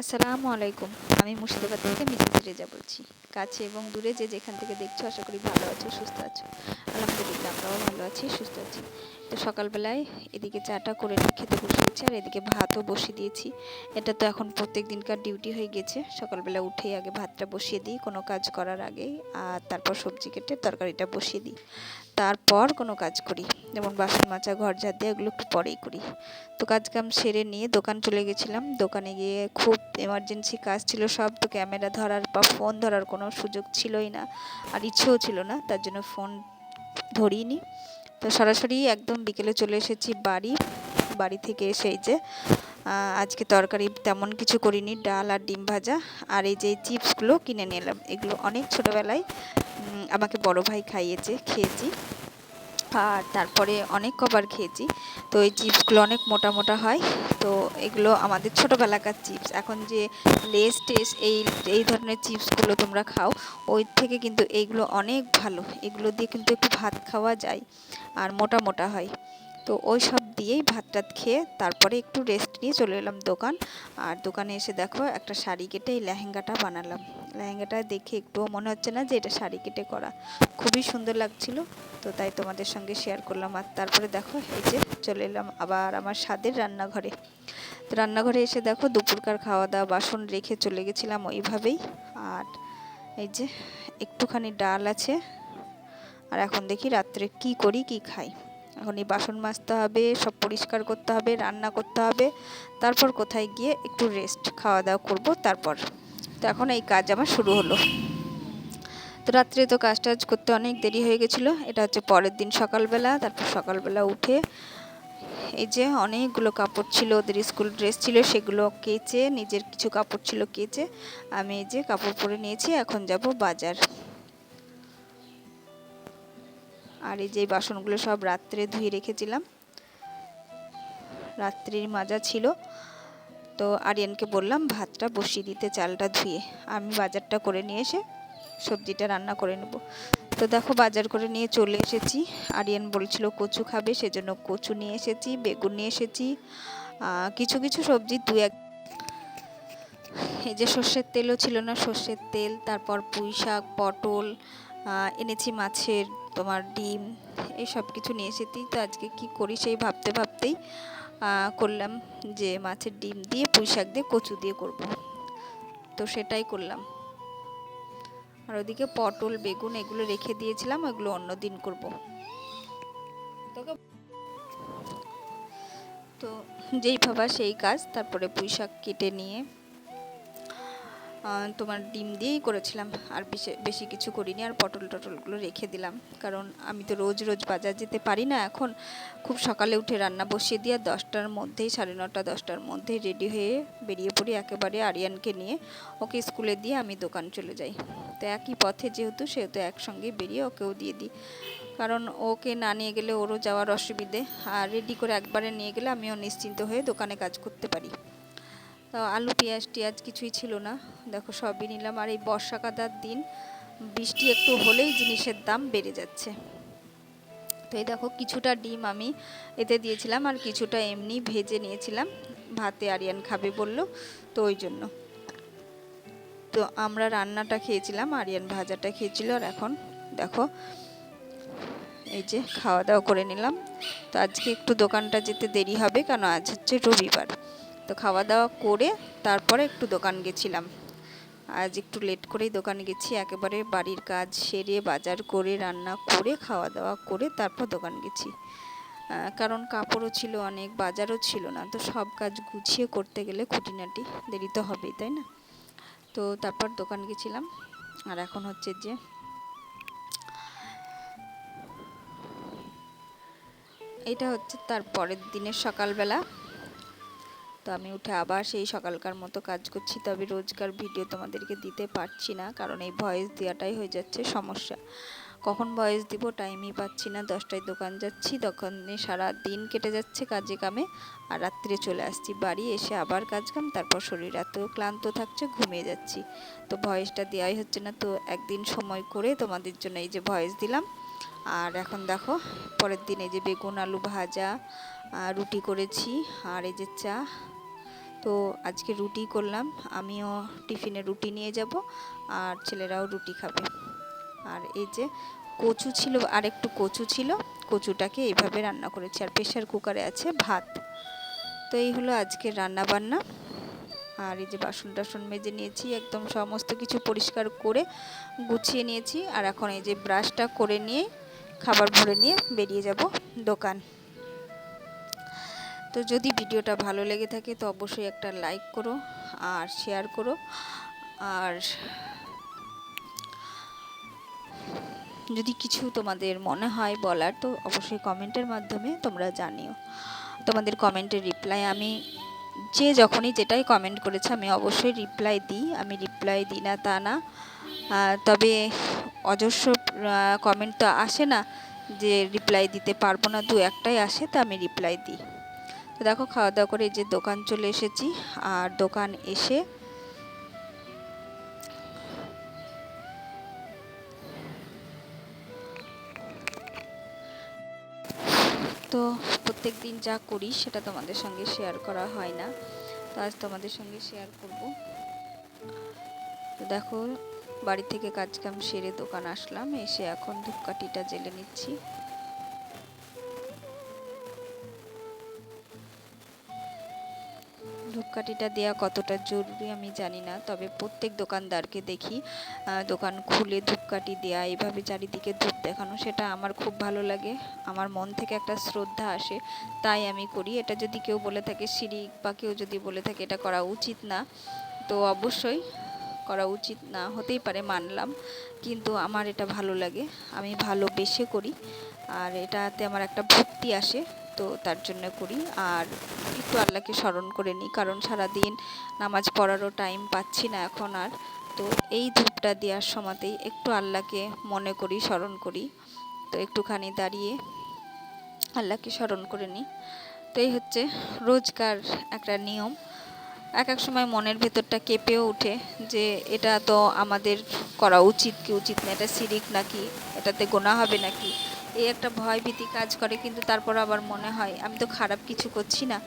আসসালামু আলাইকুম। আমি মুর্শিদাবাদ থেকে মিসেস রেজা বলছি। কাছে এবং দূরে যে যেখান থেকে দেখছ, আশা করি ভালো আছো, সুস্থ আছো। আলহামদুলিল্লাহ, আমরাও ভালো আছি, সুস্থ আছি। তো সকালবেলায় এদিকে চাটা করে নিয়ে খেতে বসেছি আর এদিকে ভাতও বসিয়ে দিয়েছি। এটা তো এখন প্রত্যেক দিনকার ডিউটি হয়ে গেছে। সকালবেলা উঠেই আগে ভাতটা বসিয়ে দিই, কোনো কাজ করার আগেই, আর তারপর সবজি কেটে তরকারিটা বসিয়ে দিই। তারপর কোনো কাজ করি। যেমন বাসন মাজা, ঘর ঝাড় দিয়ে এগুলো একটু পরেই করি। তো কাজ কাম সেরে নিয়ে দোকান চলে গেছিলাম। দোকানে গিয়ে খুব এমার্জেন্সি কাজ ছিল সব, তো ক্যামেরা ধরার বা ফোন ধরার কোনো সুযোগ ছিলই না আর ইচ্ছেও ছিল না, তার জন্য ফোন ধরিনি। তো সরাসরি একদম বিকেলে চলে এসেছি বাড়ি বাড়ি থেকে এসে এই যে আজকে তরকারি তেমন কিছু করিনি, ডাল আর ডিম ভাজা। আর এই যে চিপসগুলো কিনে নিলাম এগুলো অনেক ছোটোবেলায় আমাকে বড় ভাই খাইয়েছে, খেয়েছি। আর তারপরে অনেক কবার খেয়েছি। তো এই চিপসগুলো অনেক মোটা মোটা হয়। তো এগুলো আমাদের ছোটোবেলাকার চিপস। এখন যে লেস টেস এই এই ধরনের চিপসগুলো তোমরা খাও, ওই থেকে কিন্তু এইগুলো অনেক ভালো। এগুলো দিয়ে কিন্তু একটু ভাত খাওয়া যায় আর মোটা মোটা হয়। তো ওই সব দিয়েই ভাত টাত খেয়ে তারপরে একটু রেস্ট নিয়ে চলে এলাম দোকান। আর দোকানে এসে দেখো একটা শাড়ি কেটে এই লেহেঙ্গাটা বানালাম। লেহেঙ্গাটা দেখে একটুও মনে হচ্ছে না যে এটা শাড়ি কেটে করা। খুবই সুন্দর লাগছিল, তো তাই তোমাদের সঙ্গে শেয়ার করলাম। আর তারপরে দেখো এই যে চলে এলাম আবার আমার স্বাদের রান্নাঘরে। তো রান্নাঘরে এসে দেখো দুপুরকার খাওয়া দাওয়া বাসন রেখে চলে গেছিলাম ওইভাবেই। আর এই যে একটুখানি ডাল আছে। আর এখন দেখি রাত্রে কি করি, কি খাই। এখন এই বাসন মাজতে হবে, সব পরিষ্কার করতে হবে, রান্না করতে হবে। তারপর কোথায় গিয়ে একটু রেস্ট খাওয়া দাওয়া করব তারপর। তো এখন এই কাজ আমার শুরু হলো। তো রাত্রে তো কাজ টাজ করতে অনেক দেরি হয়ে গেছিল। এটা হচ্ছে পরের দিন সকালবেলা, তারপর সকালবেলা উঠে এই যে অনেকগুলো কাপড় ছিল, ওদের স্কুল ড্রেস ছিল, সেগুলো কেচে, নিজের কিছু কাপড় ছিল কেচে আমি এই যে কাপড় পরে নিয়েছি, এখন যাব বাজার। আর এই যে বাসনগুলো সব রাত্রে ধুয়ে রেখেছিলাম। রাত্রির মাজা ছিল। তো আরিয়ানকে বললাম, ভাতটা বসিয়ে দিতে, চালটা ধুয়ে। আমি বাজারটা করে নিয়ে এসে সবজিটা রান্না করে নেব। তো দেখো, বাজার করে নিয়ে চলে এসেছি। আরিয়ান বলছিল, কচু খাবে, সেজন্য কচু নিয়ে এসেছি, বেগুন নিয়ে এসেছি কিছু কিছু সবজি, দু এক এই যে সর্ষের তেলও ছিল না, সর্ষের তেল, তারপর পুঁই শাক পটল এনেছি মাছের তোমার ডিম, এই সব কিছু নিয়ে এসেছি। তো আজকে কি করি সেই ভাবতে ভাবতেই করলাম যে মাছের ডিম দিয়ে, পুঁই শাক দিয়ে, কচু দিয়ে করব। তো সেটাই করলাম। আর ওদিকে পটল, বেগুন এগুলো রেখে দিয়েছিলাম, ওগুলো অন্য দিন করব। তো যেই ভাবা সেই কাজ, তারপরে পুঁই শাক কেটে নিয়ে তোমার ডিম দিয়েই করেছিলাম। আর বেশি কিছু করিনি, আর পটল টটলগুলো রেখে দিলাম। কারণ আমি তো রোজ রোজ বাজার যেতে পারি না এখন। খুব সকালে উঠে রান্না বসিয়ে দিয়ে দশটার মধ্যেই, সাড়ে নটা, দশটার মধ্যেই রেডি হয়ে বেরিয়ে পড়ি একেবারে আরিয়ানকে নিয়ে। ওকে স্কুলে দিয়ে আমি দোকান চলে যাই। তো একই পথে যেহেতু, সেহেতু একসঙ্গে বেরিয়ে ওকেও দিয়ে দিই। কারণ ওকে না নিয়ে গেলে ওরও যাওয়ার অসুবিধে। আর রেডি করে একবারে নিয়ে গেলে আমিও নিশ্চিন্ত হয়ে দোকানে কাজ করতে পারি। আলু, পেঁয়াজ টিয়াজ কিছুই ছিল না। দেখো, সবই নিলাম। আর এই বর্ষা কাদার দিন বৃষ্টি একটু হলেই জিনিসের দাম বেড়ে যাচ্ছে। তো এই দেখো, কিছুটা ডিম আমি এতে দিয়েছিলাম আর কিছুটা এমনি ভেজে নিয়েছিলাম। ভাতে আরিয়ান খাবে বলল, তো ওই জন্য। তো আমরা রান্নাটা খেয়েছিলাম, আরিয়ান ভাজাটা খেয়েছিল। আর এখন দেখো, এই যে খাওয়া দাওয়া করে নিলাম। তো আজকে একটু দোকানটা যেতে দেরি হবে কারণ আজ হচ্ছে রবিবার। তো খাওয়া দাওয়া করে তারপরে একটু দোকান গেছিলাম। আজ একটু লেট করেই দোকানে গেছি, একেবারে বাড়ির কাজ সেরে বাজার করে, রান্না করে খাওয়া দাওয়া করে তারপর দোকান গেছি। কারণ কাপড়ও ছিল অনেক, বাজারও ছিল না, তো সব কাজ গুছিয়ে করতে গেলে খুঁটিনাটি দেরি তো হবেই, তাই না? তো তারপর দোকান গেছিলাম, আর এখন হচ্ছে যে এটা হচ্ছে তার পরের দিনের সকালবেলা। তো আমি উঠে আবার সেই সকালকার মতো কাজ করছি। তবে রোজকার ভিডিও তোমাদেরকে দিতে পারছি না, কারণ এই ভয়েস দেওয়াটাই হয়ে যাচ্ছে সমস্যা। কখন ভয়েস দিব টাইমই পাচ্ছি না, দশটায় দোকান যাচ্ছি, তখন সারা দিন কেটে যাচ্ছে কাজে কামে। আর রাত্রে চলে আসছি বাড়ি, এসে আবার কাজ কাম, তারপর শরীর এত ক্লান্ত থাকছে, ঘুমিয়ে যাচ্ছি। তো ভয়েসটা দেওয়াই হচ্ছে না, তো একদিন সময় করে তোমাদের জন্য এই যে ভয়েস দিলাম। আর এখন দেখো, পরের দিন এই যে বেগুন, আলু ভাজা রুটি করেছি, আর এই যে চা তো আজকে রুটি করলাম। আমিও টিফিনে রুটি নিয়ে যাব আর ছেলেরাও রুটি খাবে। আর এই যে কচু ছিল, আর একটু কচু ছিল, কচুটাকে এইভাবে রান্না করেছি। আর প্রেশার কুকারে আছে ভাত। তো এই হলো আজকের রান্না বান্না। আর এই যে বাসন টাসন মেজে নিয়েছি, একদম সমস্ত কিছু পরিষ্কার করে গুছিয়ে নিয়েছি। আর এখন এই যে ব্রাশটা করে নিয়ে, খাবার ভরে নিয়ে বেরিয়ে যাব দোকান। তো যদি ভিডিওটা ভালো লেগে থাকে তো অবশ্যই একটা লাইক করো আর শেয়ার করো। আর যদি কিছু তোমাদের মনে হয় বলার তো অবশ্যই কমেন্টের মাধ্যমে তোমরা জানিও। তোমাদের কমেন্টের রিপ্লাই আমি যে যখনই যেটাই কমেন্ট করেছে আমি অবশ্যই রিপ্লাই দিই। আমি রিপ্লাই দিই না তা না। তবে অজস্র কমেন্ট তো আসে না যে রিপ্লাই দিতে পারব না, দু একটাই আসে, তা আমি রিপ্লাই দিই। দেখো খাওয়া দাওয়া করে যে দোকান চলে এসেছি। আর দোকান এসে তো প্রত্যেক দিন যা করি সেটা তোমাদের সঙ্গে শেয়ার করা হয় না। তো আজ তোমাদের সঙ্গে শেয়ার করব। তো দেখো, বাড়ি থেকে কাজকাম সেরে দোকান আসলাম, এসে এখন ধূপকাঠিটা জেলে নিচ্ছি। ধূপকাঠিটা দেওয়া কতটা জরুরি আমি জানি না, তবে প্রত্যেক দোকানদারকে দেখি দোকান খুলে ধূপকাঠি দেওয়া এভাবে চারিদিকে ধূপ দেখানো, সেটা আমার খুব ভালো লাগে। আমার মন থেকে একটা শ্রদ্ধা আসে, তাই আমি করি। এটা যদি কেউ বলে থাকে শিরিক বা কেউ যদি বলে থাকে এটা করা উচিত না, তো অবশ্যই করা উচিত না, হতেই পারে মানলাম, কিন্তু আমার এটা ভালো লাগে। আমি ভালোবেসে করি, আর এটাতে আমার একটা ভক্তি আসে। তো তার জন্য করি। আর একটু আল্লাহকে স্মরণ করে নিই, কারণ সারাদিন নামাজ পড়ারও টাইম পাচ্ছি না এখন আর। তো এই ধূপটা দেওয়ার সময়তেই একটু আল্লাহকে মনে করি, স্মরণ করি। তো একটুখানি দাঁড়িয়ে আল্লাহকে স্মরণ করে নিই। তো এই হচ্ছে রোজকার একটা নিয়ম। এক এক সময় মনের ভেতরটা কেঁপেও ওঠে যে এটা তো আমাদের করা উচিত কি উচিত না, এটা সিরিক নাকি, এটাতে গোনা হবে নাকি? এই একটা ভয় ভীতি কাজ করে, কিন্তু তারপর আবার মনে হয়, আমি তো খারাপ কিছু করছি না।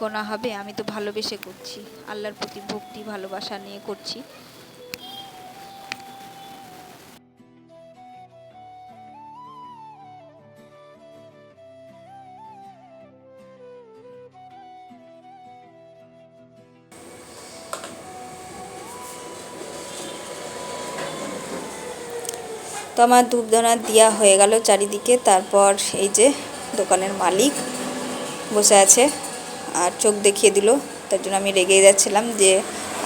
কোনো হবে, আমি তো ভালোবেসে করছি। আল্লাহর প্রতি ভক্তি, ভালোবাসা নিয়ে করছি। তো আমার ধূপদানা দেওয়া হয়ে গেল চারিদিকে। তারপর এই যে দোকানের মালিক বসে আছে আর চোখ দেখিয়ে দিল। তার জন্য আমি রেগে যাচ্ছিলাম যে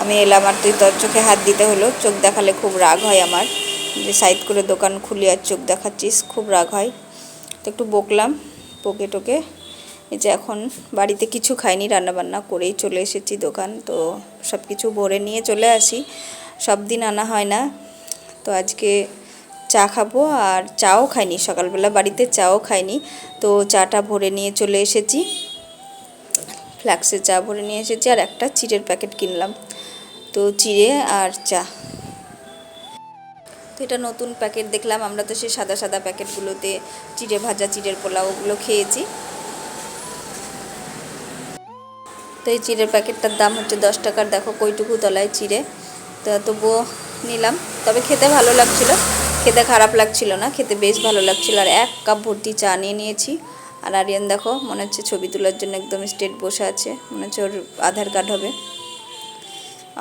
আমি এলাম আর তুই তোর চোখে হাত দিতে হলো। চোখ দেখালে খুব রাগ হয় আমার যে সাইড করে দোকান খুলি আর চোখ দেখাচ্ছিস, খুব রাগ হয়। তো একটু বকলাম, বকে টোকে। এই যে এখন বাড়িতে কিছু খাইনি, রান্নাবান্না করেই চলে এসেছি দোকান। তো সব কিছু ভরে নিয়ে চলে আসি। সব দিন আনা হয় না। তো আজকে চা খাব আর চাও খাইনি, সকালবেলা বাড়িতে চাও খাইনি। তো চাটা ভরে নিয়ে চলে এসেছি। ফ্ল্যাক্সের চা ভরে নিয়ে এসেছি আর একটা চিড়ের প্যাকেট কিনলাম। তো চিড়ে আর চা। তো এটা নতুন প্যাকেট দেখলাম, আমরা তো সেই সাদা সাদা প্যাকেটগুলোতে চিড়ে ভাজা, চিড়ের পোলাও ওগুলো খেয়েছি। তো এই চিড়ের প্যাকেটটার দাম হচ্ছে দশ টাকার, দেখো কইটুকু তলায় চিড়ে। তো তবুও নিলাম, তবে খেতে ভালো লাগছিল। খেতে খারাপ লাগছিল না, খেতে বেশ ভালো লাগছিল। আর এক কাপ ভর্তি চা নিয়ে নিয়েছি। আর আরিয়ান দেখো, মনে হচ্ছে ছবি তোলার জন্য একদম স্টেট বসে আছে। মনে হচ্ছে ওর আধার কার্ড হবে।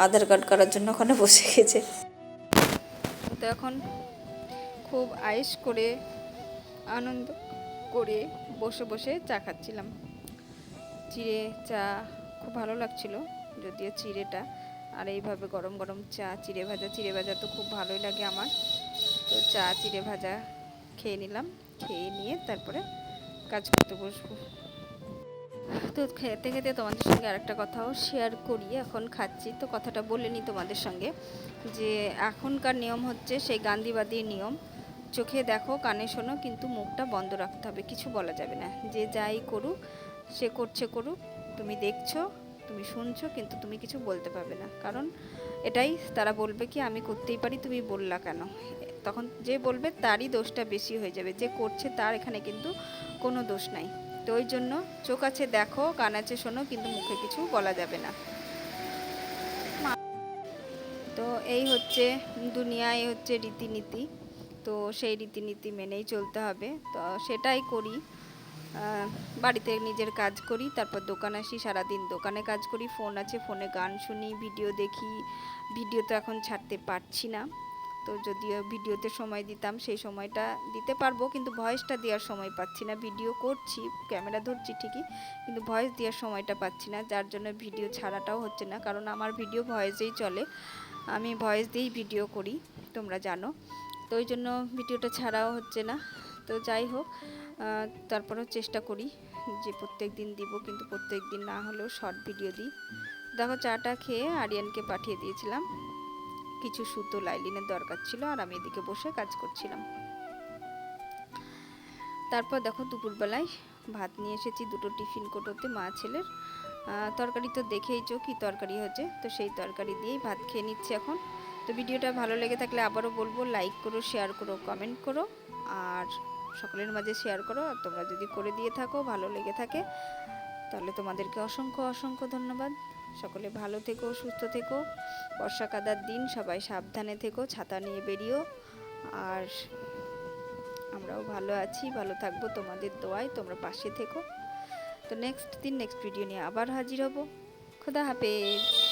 আধার কার্ড করার জন্য ওখানে বসে গেছে। তো এখন খুব আয়েস করে, আনন্দ করে বসে বসে চা খাচ্ছিলাম। চিড়ে চা খুব ভালো লাগছিল, যদিও চিড়েটা। আর এইভাবে গরম গরম চা, চিড়ে ভাজা চিড়ে ভাজা তো খুব ভালোই লাগে আমার। তো চা, চিড়ে ভাজা খেয়ে নিলাম। খেয়ে নিয়ে তারপরে কাজ করতে বসবো। তো খেতে খেতে তোমাদের সঙ্গে আরেকটা কথাও শেয়ার করি। এখন খাচ্ছি। তো কথাটা বলে নিই তোমাদের সঙ্গে যে, এখনকার নিয়ম হচ্ছে সেই গান্ধীবাদীর নিয়ম। চোখে দেখো, কানে শোনো, কিন্তু মুখটা বন্ধ রাখতে হবে। কিছু বলা যাবে না। যে যাই করুক, সে করছে করুক। তুমি দেখছ, তুমি শুনছো, কিন্তু তুমি কিছু বলতে পারবে না। কারণ এটাই তারা বলবে কি, আমি করতেই পারি, তুমি বললা কেন? তখন যে বলবে তারই দোষটা বেশি হয়ে যাবে। যে করছে তার এখানে কিন্তু কোনো দোষ নাই। তো ওই জন্য চোখ আছে দেখো, কান আছে শোনো, কিন্তু মুখে কিছু বলা যাবে না। তো এই হচ্ছে দুনিয়া, এই হচ্ছে রীতিনীতি। তো সেই রীতিনীতি মেনেই চলতে হবে। তো সেটাই করি। বাড়িতে নিজের কাজ করি, তারপর দোকান আসি, সারাদিন দোকানে কাজ করি। ফোন আছে, ফোনে গান শুনি, ভিডিও দেখি। ভিডিও তো এখন ছাড়তে পারছি না। তো যদিও ভিডিওতে সময় দিতাম, সেই সময়টা দিতে পারব, কিন্তু ভয়েসটা দেওয়ার সময় পাচ্ছি না। ভিডিও করছি, ক্যামেরা ধরছি ঠিকই, কিন্তু ভয়েস দেওয়ার সময়টা পাচ্ছি না, যার জন্য ভিডিও ছাড়াটাও হচ্ছে না, কারণ আমার ভিডিও ভয়েসেই চলে। আমি ভয়েস দিয়েই ভিডিও করি, তোমরা জানো। তো ওই জন্য ভিডিওটা ছাড়াও হচ্ছে না। তো যাই হোক তারপরেও চেষ্টা করি যে প্রত্যেক দিন দিব, কিন্তু প্রত্যেক দিন না হলেও শর্ট ভিডিও দিই। দেখো চাটা খেয়ে আরিয়ানকে পাঠিয়ে দিয়েছিলাম। কিছু সুতো লাইলিনের দরকার ছিল আর আমি এদিকে বসে কাজ করছিলাম। তারপর দেখো দুপুরবেলায় ভাত নিয়ে এসেছি দুটো টিফিন কোটোতে মা ছেলের। তরকারি তো দেখেইছো কি তরকারি হচ্ছে তো সেই তরকারি দিয়েই ভাত খেয়ে নিচ্ছি এখন। তো ভিডিওটা ভালো লেগে থাকলে আবারও বলব লাইক করো শেয়ার করো কমেন্ট করো আর সকলের মাঝে শেয়ার করো। আর তোমরা যদি করে দিয়ে থাকো, ভালো লেগে থাকে, তাহলে তোমাদেরকে অসংখ্য অসংখ্য ধন্যবাদ। সকলে ভালো থেকো, সুস্থ থেকো। বর্ষা কাদার দিন, সবাই সাবধানে থেকো, ছাতা নিয়ে বেরিও। আর আমরাও ভালো আছি, ভালো থাকব, তোমাদের দোয়ায় তোমরা পাশে থেকো। তো নেক্সট দিন নেক্সট ভিডিও নিয়ে আবার হাজির হব। খোদা হাফেজ।